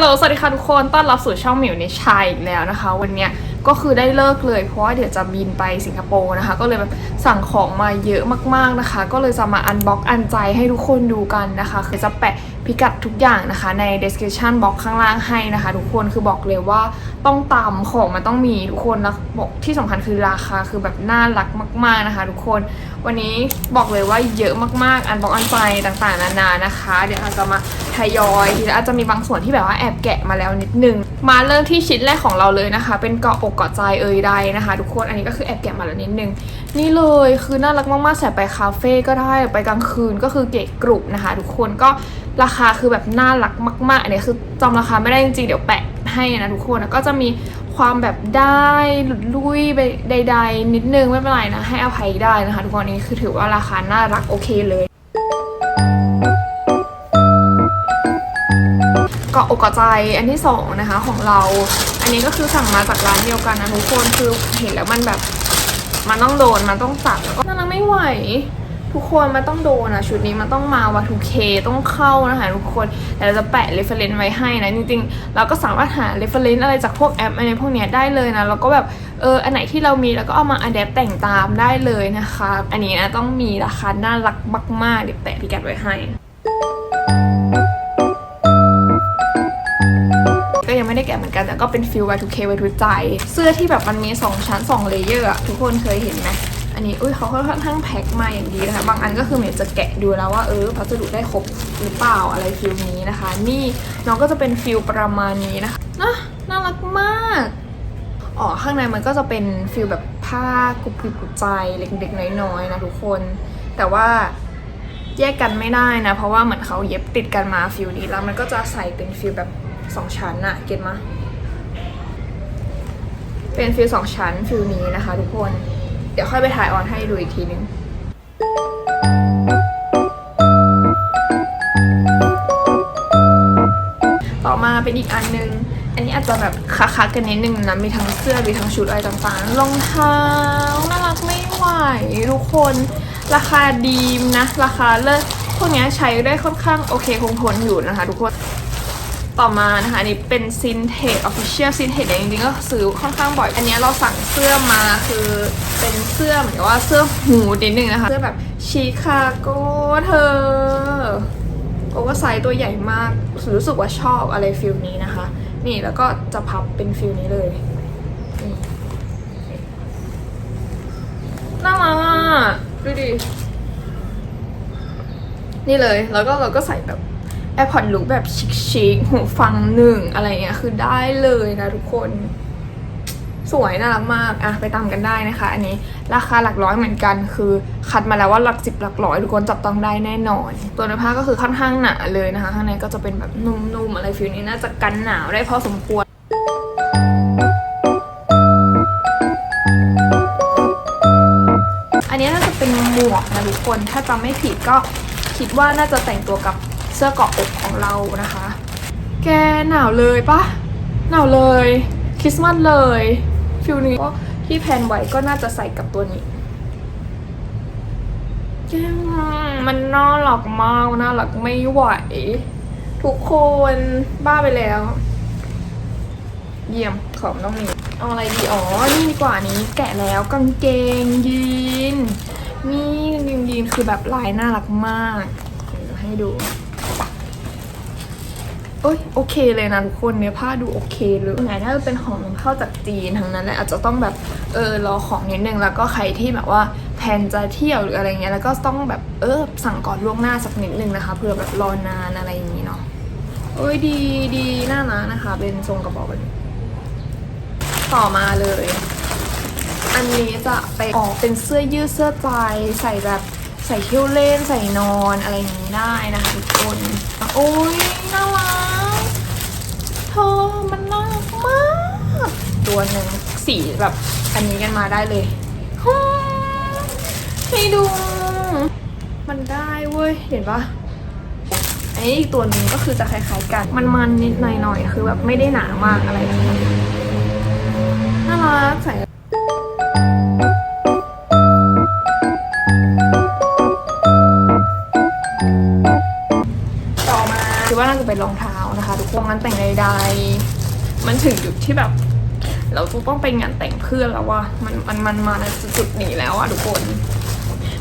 ฮัลโหล สวัสดีค่ะทุกคน ต้อนรับสู่ช่องหมิวในชายอีกแล้วนะคะ วันเนี้ยก็คือได้เลิกเลย เพราะว่าเดี๋ยวจะบินไปสิงคโปร์นะคะ ก็เลยแบบสั่งของมาเยอะมากๆนะคะ ก็เลยจะมาอันบ็อกอันใจให้ทุกคนดูกันนะคะคือจะแปะ พิกัดทุกอย่างนะคะใน description box ข้างล่างให้นะคะ ทุกคนคือบอกเลยว่าต้องตามของมันต้องมีทุกคนแล้วบอกที่สำคัญคือราคาคือแบบน่ารักมาก ๆนะคะ ทุกคนวันนี้บอกเลยว่าเยอะมากๆอันบอกอันใจต่างๆนานานะคะ เดี๋ยวเราจะมาทยอยทีละอาจจะมีบางส่วนที่แบบว่าแอบแกะมาแล้วนิดนึง มาเริ่มที่ชิ้นแรกของเราเลยนะคะ เป็นเกาะอกเกาะใจเอ่ยใดนะคะ ทุกคนอันนี้ก็คือแอบแกะมาแล้วนิดนึง นี่เลยคือน่ารักมากๆใส่ไปคาเฟ่ก็ได้ไปกลางคืนก็คือเก๋กรุบนะคะ ทุกคนก็ ราคาคือแบบน่ารักมากๆ อันนี้คือจำราคาไม่ได้จริงๆ เดี๋ยวแปะให้นะทุกคนก็จะมีความแบบได้หลุดลุยไปใด ๆ นิดนึงไม่เป็นไรนะ ให้อภัยได้นะคะทุกคนอันนี้คือถือว่าราคาน่ารักโอเคเลยเกาะอกเกาะใจอันที่สองนะคะของเรา อันนี้ก็คือสั่งมาจากร้านเดียวกันนะทุกคนคือเห็นแล้วมันแบบมันต้องโดนมันต้องตัดแล้วก็น่ารักไม่ไหว ทุกคนมันต้องโดนอะชุดนี้มันต้องมาวัตถุเคต้องเข้านะคะทุกคนแต่เราจะแปะ reference ไว้ให้นะจริงๆ เราก็สามารถหา reference อะไรจากพวกแอปอะไรพวกเนี้ยได้เลยนะแล้วก็แบบเอออันไหนที่เรามีแล้วก็เอามา adapt แต่งตามได้เลยนะคะอันนี้นะต้องมีราคาน่ารักมากๆเดี๋ยวแปะพิกัดไว้ให้ก็ยังไม่ได้แกะเหมือนกันแต่ก็เป็นฟิล Y2K Y2 ใจ เสื้อที่แบบมันมี 2 ชั้น 2 เลเยอร์อะทุกคนเคยเห็นไหม อันนี้อุ้ยเขาค่อนข้างแพ็คมาอย่างดีนะคะ บางอันก็คือเมย์จะแกะดูแล้วว่าเออพัสดุได้ครบหรือเปล่าอะไรฟิลนี้นะคะ นี่น้องก็จะเป็นฟิลประมาณนี้นะคะนะน่ารักมากอ๋อข้างในมันก็จะเป็นฟิลแบบผ้ากรุบกริบกรุบใจเล็กๆน้อยๆนะทุกคน แต่ว่าแยกกันไม่ได้นะ เพราะว่าเหมือนเขาเย็บติดกันมาฟิลนี้แล้วมันก็จะใส่เป็นฟิลแบบสองชั้นอะเก็ตมาเป็นฟิลสองชั้นฟิลนี้นะคะทุกคน ดี๋ยวค่อยไปถ่ายออนให้ดูอีกทีนึงต่อมาเป็นอีกอันนึง อันนี้อาจจะแบบคักๆกันนิดนึงนะ มีทั้งเสื้อ มีทั้งชุดอะไรต่างๆ รองเท้าน่ารักไม่ไหวทุกคน ราคาดีมนะ ราคาเลิศพวกเนี้ยใช้ได้ค่อนข้างโอเคคงทนอยู่นะคะทุกคน ต่อมานะคะอันนี้เป็นซินเทจออฟฟิเชียลซินเทจจริงๆก็ซื้อค่อนข้างบ่อย อันนี้เราสั่งเสื้อมาคือเป็นเสื้อเหมือนกับว่าเสื้อหูนิดนึงนะคะ เสื้อแบบชิคาโกเธอโอเวอร์ไซส์ตัวใหญ่มากรู้สึกว่าชอบอะไรฟิลนี้นะคะ นี่แล้วก็จะพับเป็นฟิลนี้เลยนี่น่ารักอะดูดินี่เลยแล้วก็เราก็ใส่แบบ AirPod ลุกแบบชิคๆหูฟังหนึ่งอะไรเงี้ยคือได้เลยนะทุกคน สวยน่ารักมากอะไปตามกันได้นะคะ อันนี้ราคาหลักร้อยเหมือนกัน คือคัดมาแล้วว่าหลักสิบหลักร้อยทุกคนจับต้องได้แน่นอน ตัวเนื้อผ้าก็คือค่อนข้างหนาเลยนะคะ ข้างในก็จะเป็นแบบนุ่มๆอะไรฟิลนี้น่าจะกันหนาวได้พอสมควรอันนี้น่าจะเป็นหมวกนะทุกคน ถ้าจำไม่ผิดก็คิดว่าน่าจะแต่งตัวกับ เสื้อเกาะอกของเรานะคะ แกหนาวเลยปะหนาวเลยคริสต์มาสเลยฟิลนี้ก็ที่แพนไว้ก็น่าจะใส่กับตัวนี้แกมันน่ารักมากน่ารักไม่ไหว ทุกคนบ้าไปแล้ว เยี่ยมของต้องมีเอาอะไรดีอ๋อนี่ดีกว่านี้แกะแล้วกางเกงยีนนี่กางเกงยีนคือแบบลายน่ารักมากเดี๋ยวให้ดู เอ้ยโอเคเลยนะทุกคนเนื้อผ้าดูโอเคเลยไหนถ้าเป็นของนำเข้าจากจีนทั้งนั้นเลยอาจจะต้องแบบเออรอของนิดนึงแล้วก็ใครที่แบบว่าแพนจะเที่ยวหรืออะไรเงี้ยแล้วก็ต้องแบบเออสั่งก่อนล่วงหน้าสักนิดนึงนะคะเผื่อแบบรอนานอะไรอย่างนี้เนาะเอ้ยดีดีน่ารักนะคะ เป็นทรงกระบอกแบบนี้ต่อมาเลย อันนี้จะไปออกเป็นเสื้อยืดเสื้อใจใส่แบบ ใส่เที่ยวเล่นใส่นอนอะไรอย่างนี้ได้นะคะทุกคนโอ้ยน่ารักเธอมันน่ารักมาก ตัวหนึ่งสีแบบอันนี้กันมาได้เลยฮ่าให้ดู มันได้เว้ย เห็นปะอันนี้อีกตัวหนึ่งก็คือจะคล้ายๆกัน มันมันนิดหน่อยๆ คือแบบไม่ได้หนามากอะไรอย่างเงี้ยน่ารักใส่ คือว่าน่าจะเป็นรองเท้านะคะ ทุกคนงานแต่งใดๆมันถึงจุดที่แบบ เราจะต้องไปงานแต่งเพื่อนแล้วว่ามันมันมันมาในจุดนี้แล้วอะทุกคน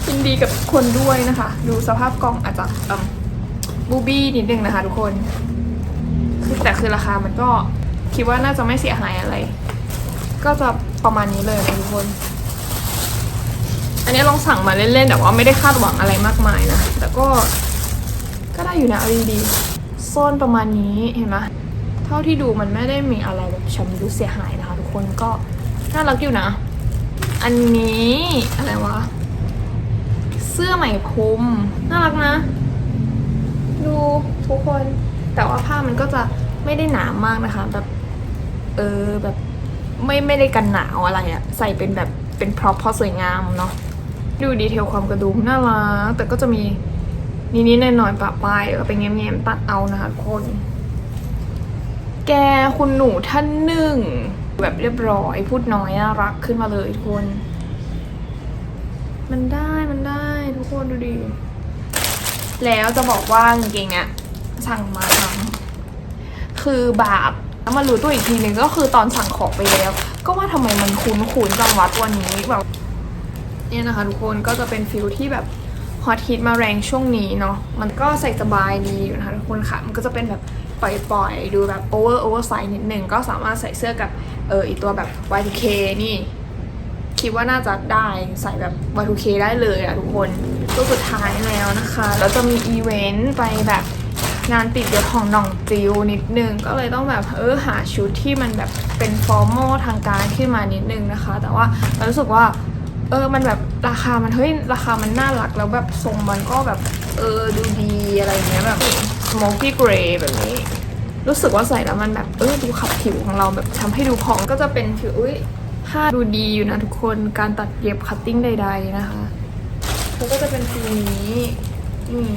ยินดีกับทุกคนด้วยนะคะ ดูสภาพกล่องอาจจะบูบี้นิดนึงนะคะ ทุกคนคือแต่คือราคามันก็คิดว่าน่าจะไม่เสียหายอะไร ก็จะประมาณนี้เลยนะทุกคนอันนี้ลองสั่งมาเล่นๆแต่ว่าไม่ได้คาดหวังอะไรมากมายนะแต่ก็ก็ได้อยู่นะเอาดีๆ ซนประมาณนี้เห็นไหมเท่าที่ดูมันไม่ได้มีอะไรแบบชำรุดเสียหายนะคะทุกคนก็น่ารักอยู่นะ อันนี้อะไรวะ เสื้อไหม่พรมน่ารักนะ ดูทุกคนแต่ว่าผ้ามันก็จะไม่ได้หนามากนะคะแบบเออแบบไม่ไม่ได้กันหนาวอะไรอะใส่เป็นแบบเป็นพร็อพพอสวยงามเนาะดูดีเทลความกระดุมน่ารักแต่ก็จะมี นิดๆหน่อยๆปะปลายแล้วก็เป็นแง้มๆตัดเอานะคะคน แกคุณหนูท่านหนึ่ง แบบเรียบร้อย พูดน้อยน่ารักขึ้นมาเลยทุกคน มันได้มันได้ทุกคนดูดิ แล้วจะบอกว่ากางเกงอะสั่งมาทำคือบาปแล้วมารู้ตัวอีกทีหนึ่งก็คือตอนสั่งของไปแล้ว ก็ว่าทำไมมันคุ้นๆจังวะตัวนี้แบบเนี่ยนะคะทุกคนก็จะเป็นฟิลที่แบบ อตฮิตมาแรงช่วงนี้เนาะมันก็ใส่สบายดีอยู่นะคะทุกคนค่ะ มันก็จะเป็นแบบปล่อยๆ ดูแบบโอเวอร์โอเวอร์ไซส์นิดนึงก็สามารถใส่เสื้อกับเอออีตัวแบบ Y2K นี่ คิดว่าน่าจะได้ใส่แบบ Y2K ได้เลยอะทุกคนตัวสุดท้ายแล้วนะคะแล้วจะมีอีเวนต์ไปแบบงานติดเดือดของหน่องจิวนิดนึง ก็เลยต้องแบบเออหาชุดที่มันแบบเป็นฟอร์มอลทางการขึ้นมานิดนึงนะคะ แต่ว่าเรารู้สึกว่า เออมันแบบราคามันเฮ้ยราคามันน่ารักแล้วแบบทรงมันก็แบบเออดูดีอะไรเงี้ยแบบ smoky gray แบบนี้ รู้สึกว่าใส่แล้วมันแบบเออดูขับผิวของเราแบบทำให้ดูผ่องก็จะเป็นผิวอุ้ยผ้าดูดีอยู่นะทุกคนการตัดเย็บคัตติ้งใด ๆ นะคะแล้วก็จะเป็นฟิลนี้นี่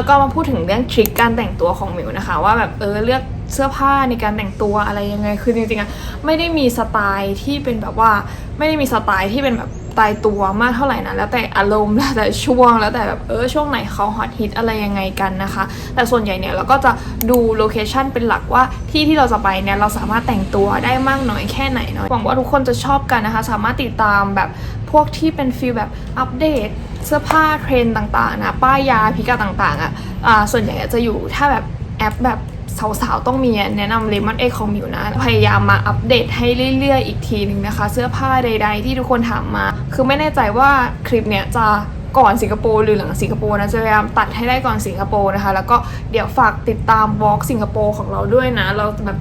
แล้วก็มาพูดถึงเรื่องทริคการแต่งตัวของหมิวนะคะ ว่าแบบเออเลือกเสื้อผ้าในการแต่งตัวอะไรยังไงคือจริงๆอะไม่ได้มีสไตล์ที่เป็นแบบว่าไม่ได้มีสไตล์ที่เป็นแบบตายตัวมากเท่าไหร่นะแล้วแต่อารมณ์แล้วแต่ช่วงแล้วแต่แบบเออช่วงไหนเขาฮอตฮิตอะไรยังไงกันนะคะ แต่ส่วนใหญ่เนี่ยเราก็จะดูโลเคชันเป็นหลักว่าที่ที่เราจะไปเนี่ยเราสามารถแต่งตัวได้มากน้อยแค่ไหนเนาะหวังว่าทุกคนจะชอบกันนะคะ สามารถติดตามแบบพวกที่เป็นฟีลแบบอัปเดต เสื้อผ้าเทรนต่างๆนะป้ายยาพิกัดต่างๆอะอ่าส่วนใหญ่จะอยู่ถ้าแบบแอปแบบสาวๆ ต้องมีแนะนำเลมอนเอของมิวนะ พยายามมาอัปเดตให้เรื่อยๆ อีกทีหนึ่งนะคะ เสื้อผ้าใดๆ ที่ทุกคนถามมา คือไม่แน่ใจว่าคลิปเนี้ยจะก่อนสิงคโปร์หรือหลังสิงคโปร์นะจะพยายามตัดให้ได้ก่อนสิงคโปร์นะคะ แล้วก็เดี๋ยวฝากติดตามวอล์กสิงคโปร์ของเราด้วยนะ เราแบบ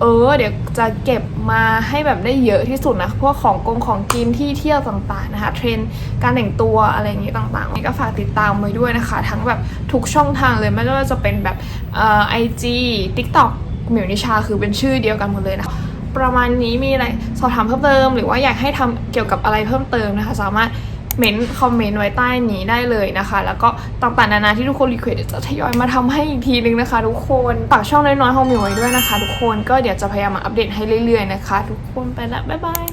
เออ เดี๋ยวจะเก็บมาให้แบบได้เยอะที่สุดนะ พวกของกงของกินที่เที่ยวต่างๆนะคะ เทรนการแต่งตัวอะไรอย่างนี้ต่างๆนี่ก็ฝากติดตามไว้ด้วยนะคะ ทั้งแบบทุกช่องทางเลยไม่ว่าจะเป็นแบบอ่อไอจีทิกต็อกหมิวนิชาคือเป็นชื่อเดียวกันหมดเลยนะคะประมาณนี้มีอะไรสอบถามเพิ่มเติม หรือว่าอยากให้ทำเกี่ยวกับอะไรเพิ่มเติมนะคะ สามารถ เมนต์คอมเมนต์ไว้ใต้นี้ได้เลยนะคะ แล้วก็ต่างๆนานาที่ทุกคนรีเควสจะทยอยมาทำให้อีกทีนึงนะคะ ทุกคนฝากช่องน้อยๆของมิวไว้ด้วยนะคะ ทุกคนก็เดี๋ยวจะพยายามมาอัปเดตให้เรื่อยๆนะคะ ทุกคนไปละบ๊ายบาย